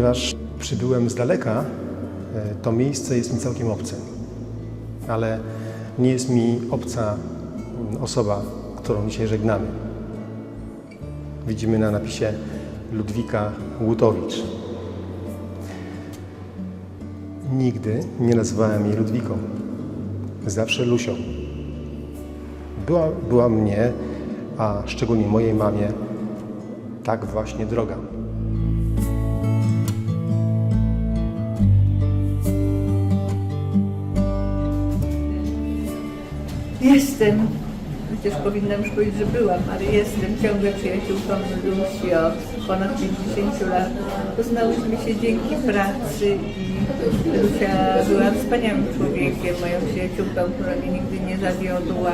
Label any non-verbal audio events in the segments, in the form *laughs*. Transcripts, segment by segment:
Ponieważ przybyłem z daleka, e, to miejsce jest mi całkiem obce. Ale nie jest mi obca mm, osoba, którą dzisiaj żegnamy. Widzimy na napisie Ludwika Łutowicz. Nigdy nie nazywałem jej Ludwiką. Zawsze Lusią. Była, była mnie, a szczególnie mojej mamie, tak właśnie droga. Jestem, chociaż powinnam już powiedzieć, że byłam, ale jestem ciągle przyjaciółką Lusi od ponad 50 lat. Poznałyśmy się dzięki pracy i Lucia była wspaniałym człowiekiem, moją przyjaciółką, która mnie nigdy nie zawiodła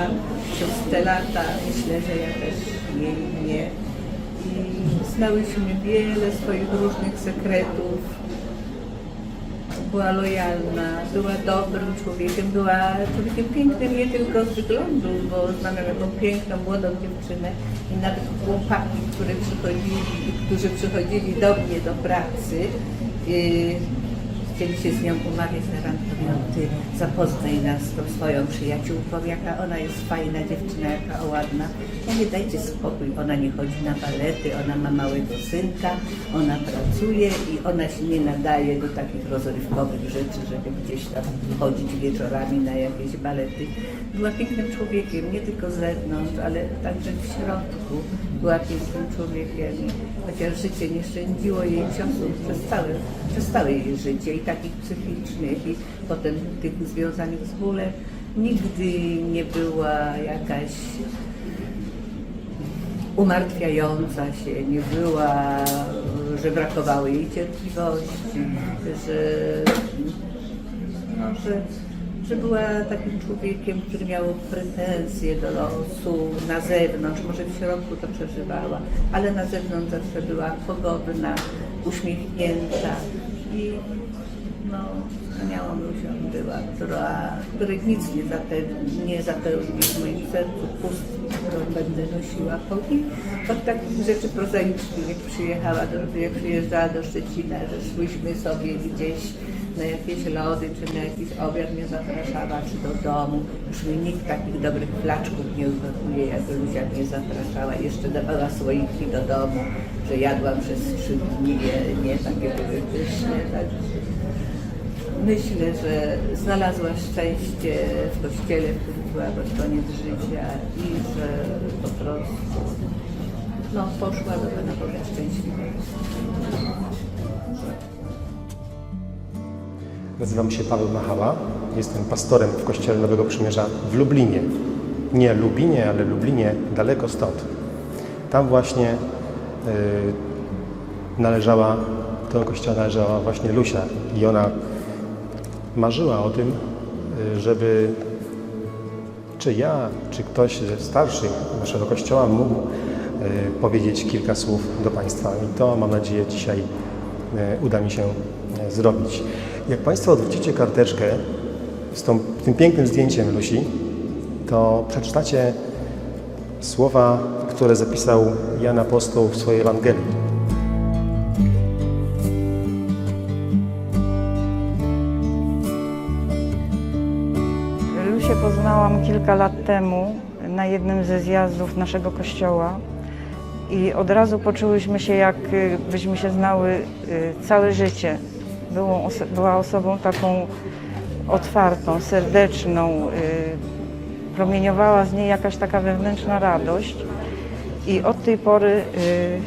przez te lata. Myślę, że ja też jej nie. I znałyśmy wiele swoich różnych sekretów, była lojalna, była dobrym człowiekiem, była człowiekiem pięknym nie tylko z wyglądu, bo znam jaką piękną, młodą dziewczynę i nawet chłopaki, które przychodzili, którzy przychodzili do mnie do pracy, yy, chcieli się z nią umawiać na randkę, ty zapoznaj nas tą swoją przyjaciółką, jaka ona jest fajna dziewczyna, jaka ładna. Ja nie dajcie spokój, ona nie chodzi na balety, ona ma małego synka, ona pracuje i ona się nie nadaje do takich rozrywkowych rzeczy, żeby gdzieś tam chodzić wieczorami na jakieś balety. Była pięknym człowiekiem, nie tylko z zewnątrz, ale także w środku. Była pięknym człowiekiem, chociaż życie nie szczędziło jej ciosów przez całe, przez całe jej życie i takich psychicznych i potem tych związanych z bólem, nigdy nie była jakaś umartwiająca się, nie była, że brakowało jej cierpliwości, że, no, że, że była takim człowiekiem, który miał pretensje do losu na zewnątrz, może w środku to przeżywała, ale na zewnątrz zawsze była pogodna, uśmiechnięta i no, wspaniałą Lusią była, która, której nic nie, zapełni, nie zapełni w moim sercu pustki, którą będę nosiła. Po- I od takich rzeczy prozaicznych, jak przyjechała, do, jak przyjeżdżała do Szczecina, że szłyśmy sobie gdzieś na jakieś lody, czy na jakiś obiad mnie zapraszała, czy do domu. Już mi nikt takich dobrych flaczków nie ugotuje, jak Luzia mnie zapraszała. Jeszcze dawała słoiki do domu, że jadłam przez trzy dni, nie, nie takie były pyszne. Także Myślę, że znalazła szczęście w kościele, w którym była pod koniec życia i że po prostu no, poszła do Pana Boga. Nazywam się Paweł Machała. Jestem pastorem w Kościele Nowego Przymierza w Lublinie. Nie Lubinie, ale Lublinie, daleko stąd. Tam właśnie y, należała, do kościoła należała właśnie Lusia i ona marzyła o tym, y, żeby czy ja, czy ktoś ze starszych naszego kościoła mógł y, powiedzieć kilka słów do Państwa. I to mam nadzieję dzisiaj y, uda mi się zrobić. Jak Państwo odwrócicie karteczkę z tą, tym pięknym zdjęciem Lusi, to przeczytacie słowa, które zapisał Jan Apostoł w swojej Ewangelii. Lusię poznałam kilka lat temu na jednym ze zjazdów naszego kościoła i od razu poczułyśmy się, jakbyśmy się znały y, całe życie. Była, oso- była osobą taką otwartą, serdeczną, y, promieniowała z niej jakaś taka wewnętrzna radość i od tej pory y,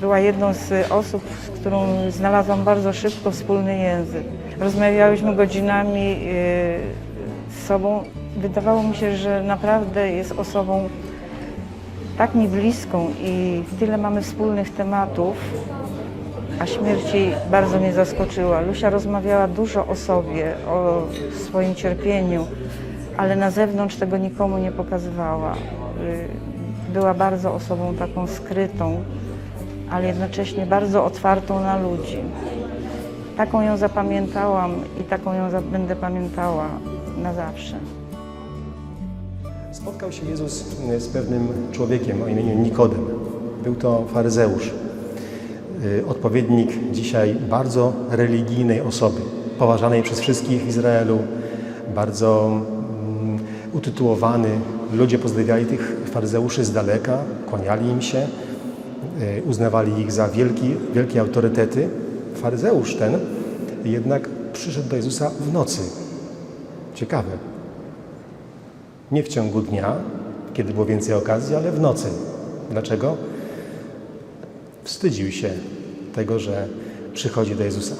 była jedną z osób, z którą znalazłam bardzo szybko wspólny język. Rozmawiałyśmy godzinami y, z sobą. Wydawało mi się, że naprawdę jest osobą tak mi bliską i tyle mamy wspólnych tematów, a śmierć jej bardzo mnie zaskoczyła. Lusia rozmawiała dużo o sobie, o swoim cierpieniu, ale na zewnątrz tego nikomu nie pokazywała. Y, Była bardzo osobą taką skrytą, ale jednocześnie bardzo otwartą na ludzi. Taką ją zapamiętałam i taką ją będę pamiętała na zawsze. Spotkał się Jezus z pewnym człowiekiem o imieniu Nikodem. Był to faryzeusz. Y, odpowiednik dzisiaj bardzo religijnej osoby, poważanej przez wszystkich w Izraelu, bardzo mm, utytułowany. Ludzie pozdrawiali tych faryzeuszy z daleka, kłaniali im się, y, uznawali ich za wielki, wielkie autorytety. Faryzeusz ten jednak przyszedł do Jezusa w nocy. Ciekawe. Nie w ciągu dnia, kiedy było więcej okazji, ale w nocy. Dlaczego? Wstydził się tego, że przychodzi do Jezusa.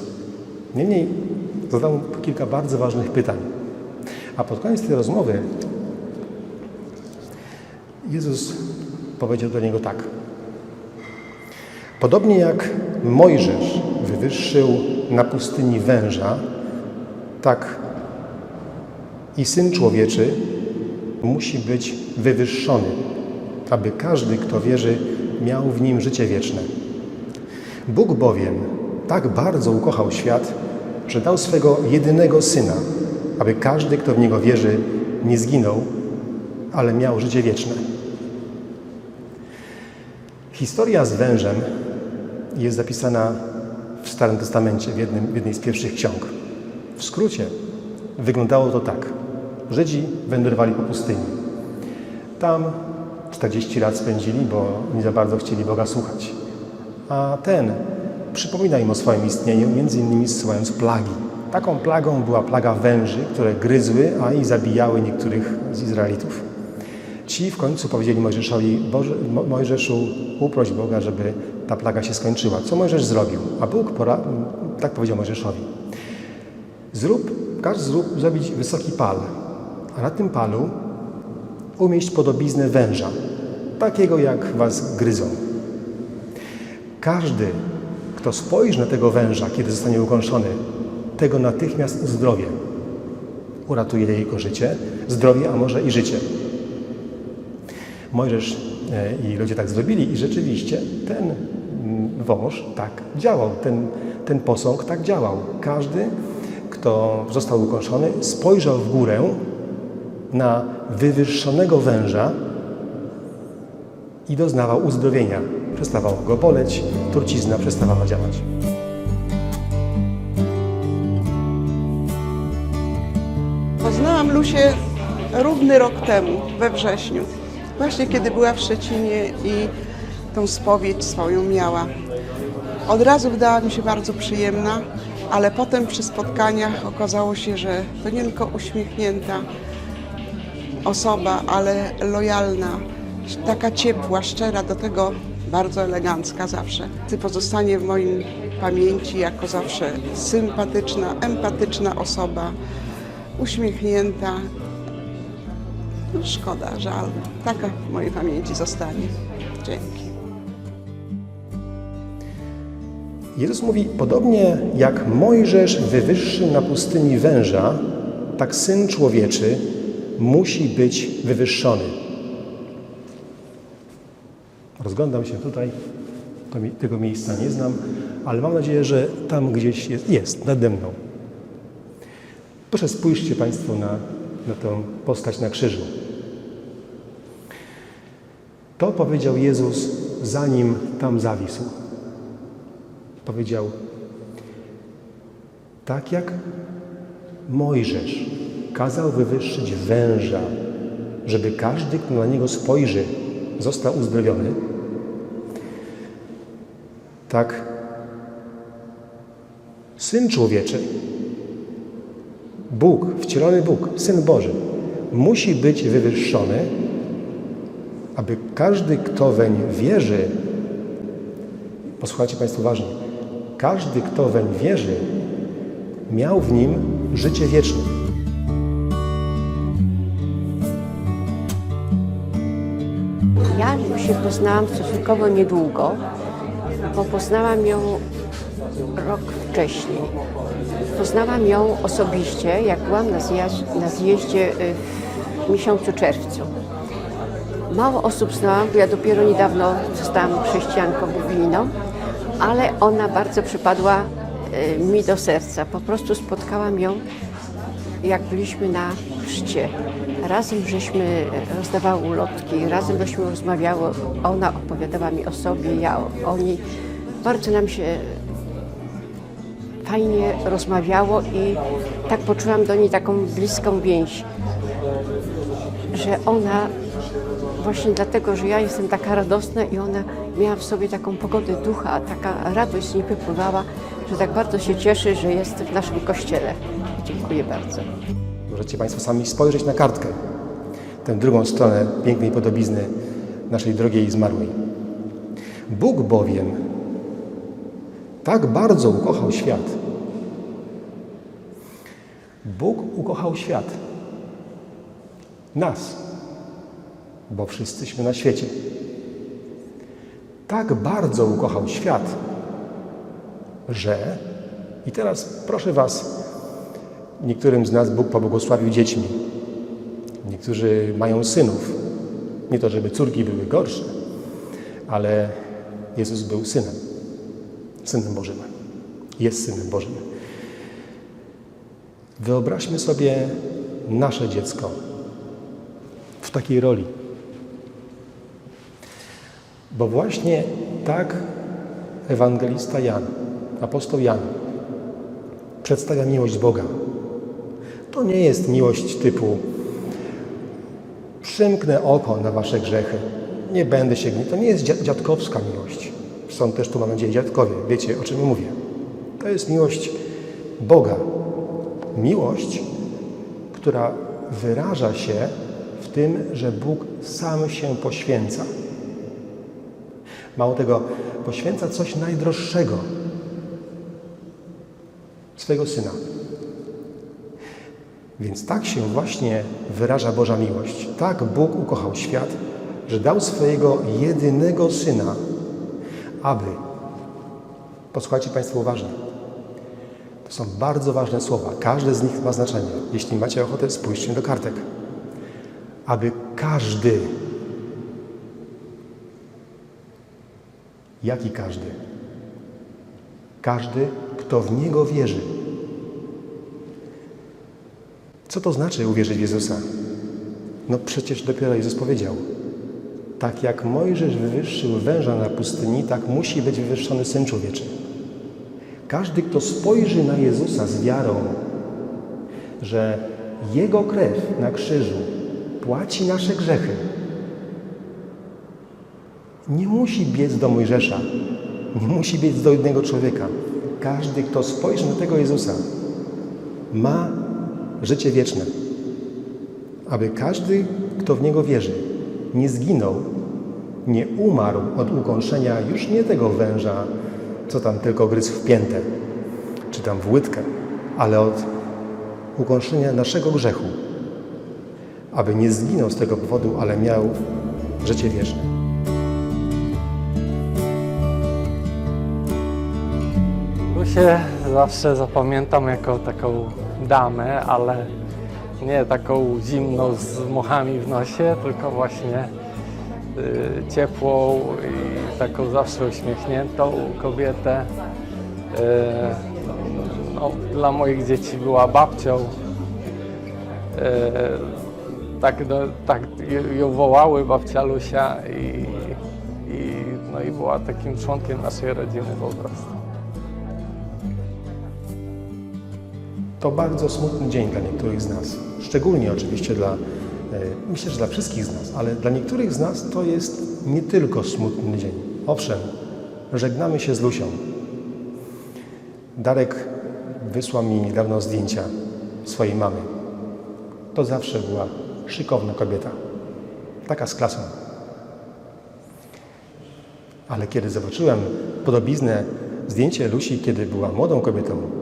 Niemniej zadał kilka bardzo ważnych pytań. A pod koniec tej rozmowy Jezus powiedział do niego tak. Podobnie jak Mojżesz wywyższył na pustyni węża, tak i Syn Człowieczy musi być wywyższony, aby każdy, kto wierzy, miał w nim życie wieczne. Bóg bowiem tak bardzo ukochał świat, że dał swego jedynego Syna, aby każdy, kto w Niego wierzy, nie zginął, ale miał życie wieczne. Historia z wężem jest zapisana w Starym Testamencie, w, jednym, w jednej z pierwszych ksiąg. W skrócie wyglądało to tak. Żydzi wędrowali po pustyni. Tam 40 lat spędzili, bo nie za bardzo chcieli Boga słuchać. A ten przypomina im o swoim istnieniu, między innymi zsyłając plagi. Taką plagą była plaga węży, które gryzły, a i zabijały niektórych z Izraelitów. Ci w końcu powiedzieli Mojżeszowi, Boże, Mo- Mojżeszu, uproś Boga, żeby ta plaga się skończyła. Co Mojżesz zrobił? A Bóg pora, tak powiedział Mojżeszowi. Zrób, każ zrób, zrobić wysoki pal, a na tym palu umieść podobiznę węża, takiego jak was gryzą. Każdy, kto spojrzy na tego węża, kiedy zostanie ukąszony, tego natychmiast uzdrowie. Uratuje jego życie, zdrowie, a może i życie. Mojżesz e, i ludzie tak zrobili i rzeczywiście ten mm, wąż tak działał, ten, ten posąg tak działał. Każdy, kto został ukąszony, spojrzał w górę na wywyższonego węża i doznawał uzdrowienia. Przestawało go boleć, trucizna przestawała działać. Poznałam Lusię równy rok temu, we wrześniu. Właśnie kiedy była w Szczecinie i tą spowiedź swoją miała. Od razu wydała mi się bardzo przyjemna, ale potem przy spotkaniach okazało się, że to nie tylko uśmiechnięta osoba, ale lojalna, taka ciepła, szczera, do tego bardzo elegancka zawsze. Ty pozostanie w moim pamięci jako zawsze sympatyczna, empatyczna osoba, uśmiechnięta. No, szkoda, żal. Taka w mojej pamięci zostanie. Dzięki. Jezus mówi, podobnie jak Mojżesz wywyższył na pustyni węża, tak Syn Człowieczy musi być wywyższony. Rozglądam się tutaj, tego miejsca nie znam, ale mam nadzieję, że tam gdzieś jest, jest nade mną. Proszę spójrzcie Państwo na, na tę postać na krzyżu. To powiedział Jezus, zanim tam zawisł. Powiedział, tak jak Mojżesz kazał wywyższyć węża, żeby każdy, kto na niego spojrzy, został uzdrowiony, tak Syn Człowieczy, Bóg, wcielony Bóg, Syn Boży, musi być wywyższony, aby każdy, kto weń wierzy, posłuchajcie Państwo uważnie, każdy, kto weń wierzy, miał w nim życie wieczne. Się poznałam stosunkowo niedługo, bo poznałam ją rok wcześniej. Poznałam ją osobiście, jak byłam na, na zjeździe y, w miesiącu czerwcu. Mało osób znałam, bo ja dopiero niedawno zostałam chrześcijanką biblijną, ale ona bardzo przypadła y, mi do serca. Po prostu spotkałam ją jak byliśmy na chrzcie. Razem żeśmy rozdawały ulotki, razem żeśmy rozmawiały. Ona opowiadała mi o sobie, ja o, niej. bardzo nam się fajnie rozmawiało i tak poczułam do niej taką bliską więź, że ona właśnie dlatego, że ja jestem taka radosna i ona miała w sobie taką pogodę ducha, taka radość z niej wypływała, że tak bardzo się cieszy, że jest w naszym kościele. Dziękuję bardzo. Możecie Państwo sami spojrzeć na kartkę, tę drugą stronę pięknej podobizny naszej drogiej zmarłej. Bóg bowiem tak bardzo ukochał świat. Bóg ukochał świat. Nas, bo wszyscyśmy na świecie. Tak bardzo ukochał świat, że i teraz proszę Was, Niektórym z nas Bóg pobłogosławił dziećmi. Niektórzy mają synów. Nie to, żeby córki były gorsze, ale Jezus był synem. Synem Bożym. Jest synem Bożym. Wyobraźmy sobie nasze dziecko w takiej roli. Bo właśnie tak ewangelista Jan, apostoł Jan, przedstawia miłość Boga. To nie jest miłość typu przymknę oko na wasze grzechy, nie będę się gniewał. To nie jest dzia- dziadkowska miłość. Są też tu, mam nadzieję, dziadkowie. Wiecie, o czym mówię. To jest miłość Boga. Miłość, która wyraża się w tym, że Bóg sam się poświęca. Mało tego, poświęca coś najdroższego swego Syna. Więc tak się właśnie wyraża Boża miłość. Tak Bóg ukochał świat, że dał swojego jedynego Syna, aby, posłuchajcie Państwo uważnie, to są bardzo ważne słowa, każde z nich ma znaczenie. Jeśli macie ochotę, spójrzcie do kartek. Aby każdy, jaki każdy? Każdy, kto w Niego wierzy. Co to znaczy uwierzyć w Jezusa? No przecież dopiero Jezus powiedział. Tak jak Mojżesz wywyższył węża na pustyni, tak musi być wywyższony Syn Człowieczy. Każdy, kto spojrzy na Jezusa z wiarą, że Jego krew na krzyżu płaci nasze grzechy, nie musi biec do Mojżesza, nie musi biec do innego człowieka. Każdy, kto spojrzy na tego Jezusa, ma życie wieczne. Aby każdy, kto w Niego wierzy, nie zginął, nie umarł od ukąszenia już nie tego węża, co tam tylko gryzł w piętę, czy tam w łydkę, ale od ukąszenia naszego grzechu. Aby nie zginął z tego powodu, ale miał życie wieczne. Lusię zawsze zapamiętam jako taką damę, ale nie taką zimną z muchami w nosie, tylko właśnie y, ciepłą i taką zawsze uśmiechniętą kobietę. Y, no, dla moich dzieci była babcią. Y, tak, no, tak ją wołały babcia Lusia i, i, no, i była takim członkiem naszej rodziny po prostu. To bardzo smutny dzień dla niektórych z nas. Szczególnie oczywiście dla, e, myślę, że dla wszystkich z nas, ale dla niektórych z nas to jest nie tylko smutny dzień. Owszem, żegnamy się z Lusią. Darek wysłał mi niedawno zdjęcia swojej mamy. To zawsze była szykowna kobieta. Taka z klasą. Ale kiedy zobaczyłem podobiznę, zdjęcie Lusi, kiedy była młodą kobietą,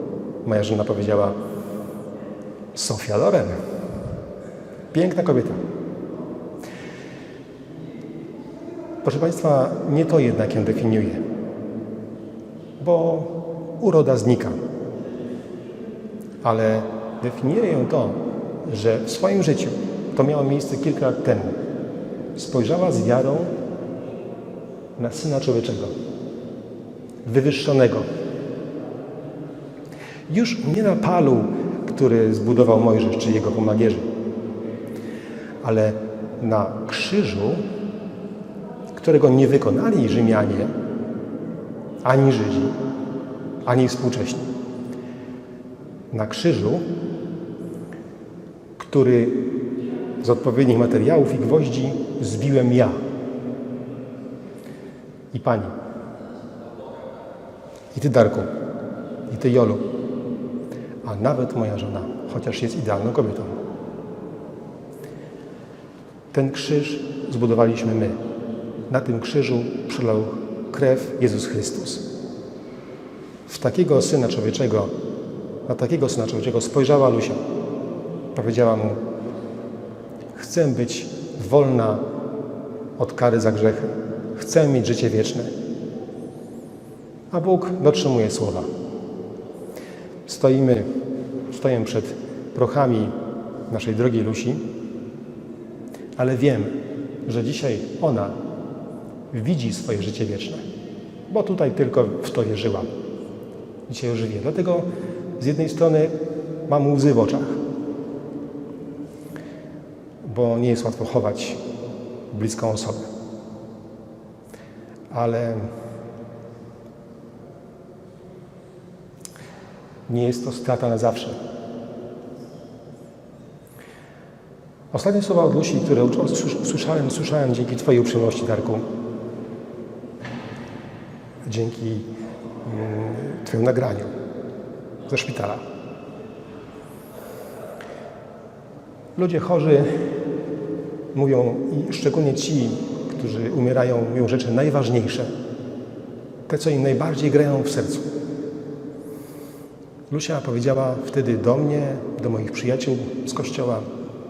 moja żona powiedziała: Sofia Loren. Piękna kobieta. Proszę Państwa, nie to jednak ją definiuje, bo uroda znika. Ale definiuje ją to, że w swoim życiu, to miało miejsce kilka lat temu, spojrzała z wiarą na Syna Człowieczego, wywyższonego, już nie na palu, który zbudował Mojżesz czy jego pomagierzy, ale na krzyżu, którego nie wykonali Rzymianie, ani Żydzi, ani współcześni. Na krzyżu, który z odpowiednich materiałów i gwoździ zbiłem ja i pani, i ty Darku, i ty Jolu, a nawet moja żona, chociaż jest idealną kobietą. Ten krzyż zbudowaliśmy my. Na tym krzyżu przelał krew Jezus Chrystus. W takiego Syna Człowieczego, na takiego Syna Człowieczego spojrzała Lusia. Powiedziała mu, chcę być wolna od kary za grzechy. Chcę mieć życie wieczne. A Bóg dotrzymuje słowa. Stoimy, stoję przed prochami naszej drogiej Lusi, ale wiem, że dzisiaj ona widzi swoje życie wieczne, bo tutaj tylko w to wierzyła. Dzisiaj już wie. Dlatego z jednej strony mam łzy w oczach, bo nie jest łatwo chować bliską osobę. Ale nie jest to strata na zawsze. Ostatnie słowa od Lusi, które usłyszałem, słyszałem dzięki Twojej uprzejmości, Darku. Dzięki mm, Twojemu nagraniu ze szpitala. Ludzie chorzy mówią, i szczególnie ci, którzy umierają, mówią rzeczy najważniejsze. Te, co im najbardziej grają w sercu. Lucia powiedziała wtedy do mnie, do moich przyjaciół z kościoła,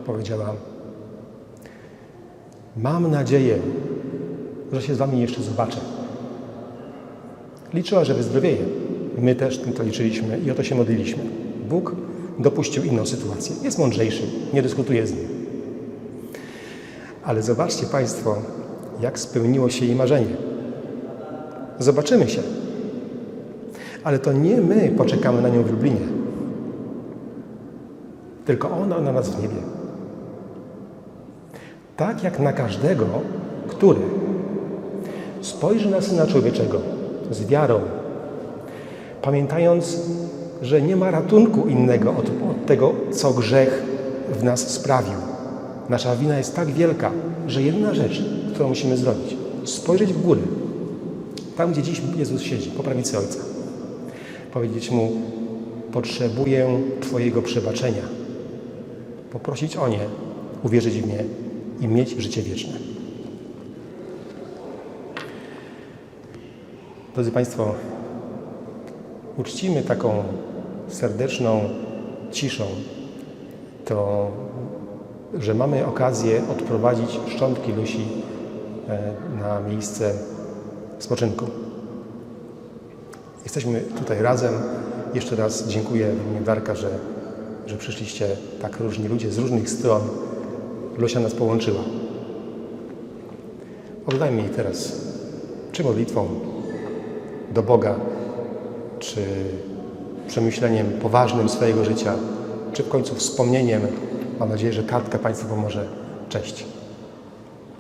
powiedziała: Mam nadzieję, że się z Wami jeszcze zobaczę. Liczyła, że wyzdrowieje. My też to liczyliśmy i o to się modliliśmy. Bóg dopuścił inną sytuację. Jest mądrzejszy, nie dyskutuje z nim. Ale zobaczcie Państwo, jak spełniło się jej marzenie. Zobaczymy się. Ale to nie my poczekamy na nią w Lublinie, tylko ona na nas w niebie. Tak jak na każdego, który spojrzy na Syna Człowieczego z wiarą, pamiętając, że nie ma ratunku innego od, od tego, co grzech w nas sprawił. Nasza wina jest tak wielka, że jedna rzecz, którą musimy zrobić, spojrzeć w górę, tam gdzie dziś Jezus siedzi, po prawicy Ojca. Powiedzieć Mu, potrzebuję Twojego przebaczenia. Poprosić o nie, uwierzyć w nie i mieć życie wieczne. Drodzy Państwo, uczcimy taką serdeczną ciszą to, że mamy okazję odprowadzić szczątki Lusi e, na miejsce spoczynku. Jesteśmy tutaj razem. Jeszcze raz dziękuję w Darka, że, że przyszliście tak różni ludzie z różnych stron. Lusia nas połączyła. Oddajmy jej teraz, czy modlitwą do Boga, czy przemyśleniem poważnym swojego życia, czy w końcu wspomnieniem. Mam nadzieję, że kartka Państwu pomoże. Cześć.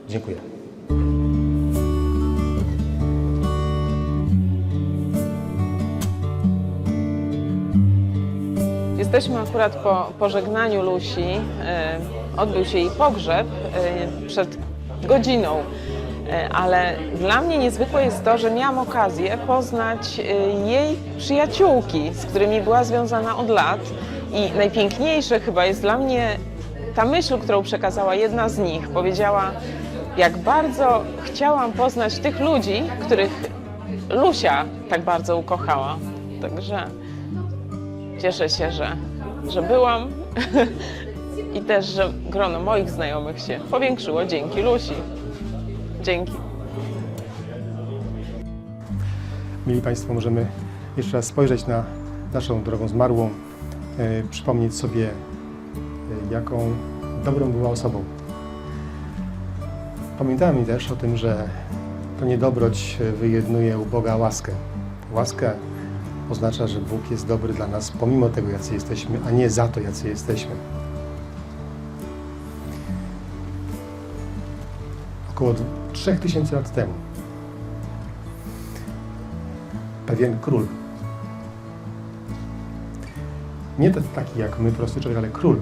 Dziękuję. Jesteśmy akurat po pożegnaniu Lusi. E, Odbył się jej pogrzeb e, przed godziną, E, ale dla mnie niezwykłe jest to, że miałam okazję poznać jej przyjaciółki, z którymi była związana od lat. I najpiękniejsze chyba jest dla mnie ta myśl, którą przekazała jedna z nich. Powiedziała, jak bardzo chciałam poznać tych ludzi, których Lusia tak bardzo ukochała. Także Cieszę się, że, że byłam *laughs* i też, że grono moich znajomych się powiększyło dzięki Lusi. Dzięki. Mili Państwo, możemy jeszcze raz spojrzeć na naszą drogą zmarłą, e, przypomnieć sobie, e, jaką dobrą była osobą. Pamiętajmy też o tym, że to nie dobroć e, wyjednuje u Boga łaskę. Łaskę oznacza, że Bóg jest dobry dla nas pomimo tego, jacy jesteśmy, a nie za to, jacy jesteśmy. Około 3000 lat temu pewien król. Nie taki jak my, prosty człowiek, ale król.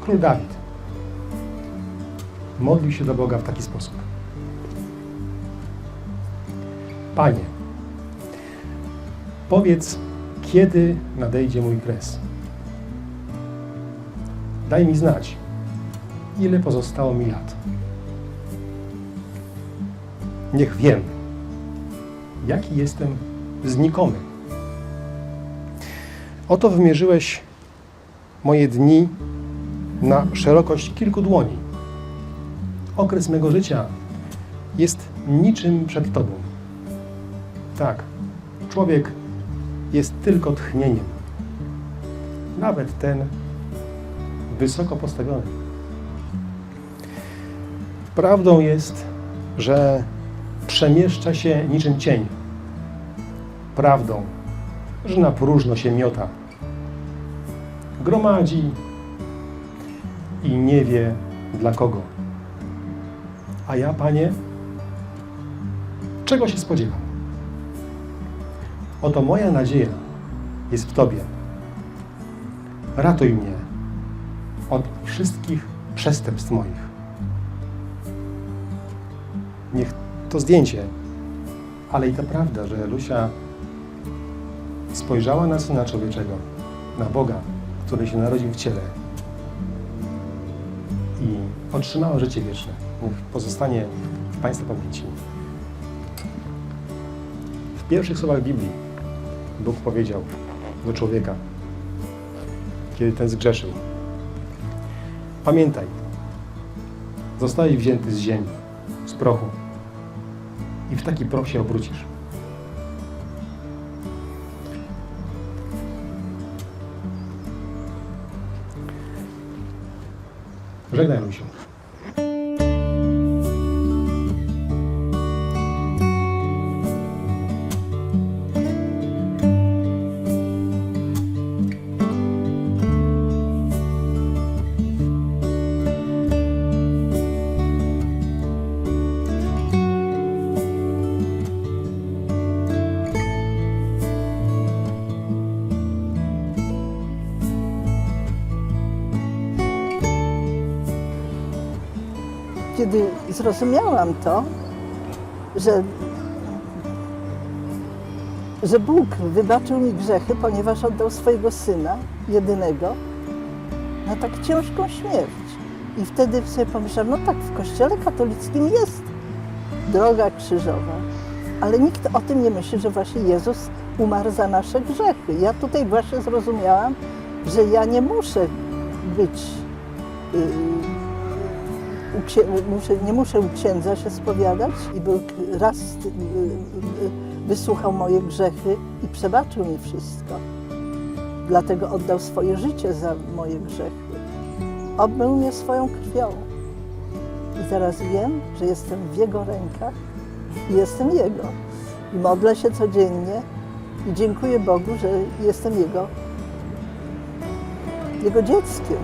Król Dawid. Modlił się do Boga w taki sposób. Panie, powiedz, kiedy nadejdzie mój kres. Daj mi znać, ile pozostało mi lat. Niech wiem, jaki jestem znikomy. Oto wymierzyłeś moje dni na szerokość kilku dłoni. Okres mego życia jest niczym przed Tobą. Tak, człowiek jest tylko tchnieniem. Nawet ten wysoko postawiony. Prawdą jest, że przemieszcza się niczym cień. Prawdą, że na próżno się miota. Gromadzi i nie wie dla kogo. A ja, Panie, czego się spodziewam? Oto moja nadzieja jest w Tobie. Ratuj mnie od wszystkich przestępstw moich. Niech to zdjęcie, ale i ta prawda, że Lusia spojrzała na Syna Człowieczego, na Boga, który się narodził w ciele i otrzymała życie wieczne. Niech pozostanie w Państwa pamięci. W pierwszych słowach Biblii Bóg powiedział do człowieka, kiedy ten zgrzeszył. Pamiętaj, zostałeś wzięty z ziemi, z prochu i w taki proch się obrócisz. Żegnaj, Lusiu. Zrozumiałam to, że, że Bóg wybaczył mi grzechy, ponieważ oddał swojego syna, jedynego, na tak ciężką śmierć. I wtedy sobie pomyślałam, no tak, w kościele katolickim jest droga krzyżowa, ale nikt o tym nie myśli, że właśnie Jezus umarł za nasze grzechy. Ja tutaj właśnie zrozumiałam, że ja nie muszę być yy, muszę, nie muszę u księdza się spowiadać i był raz y, y, y, wysłuchał moje grzechy i przebaczył mi wszystko. Dlatego oddał swoje życie za moje grzechy. Obmył mnie swoją krwią. I teraz wiem, że jestem w Jego rękach i jestem Jego. I modlę się codziennie i dziękuję Bogu, że jestem Jego, Jego dzieckiem.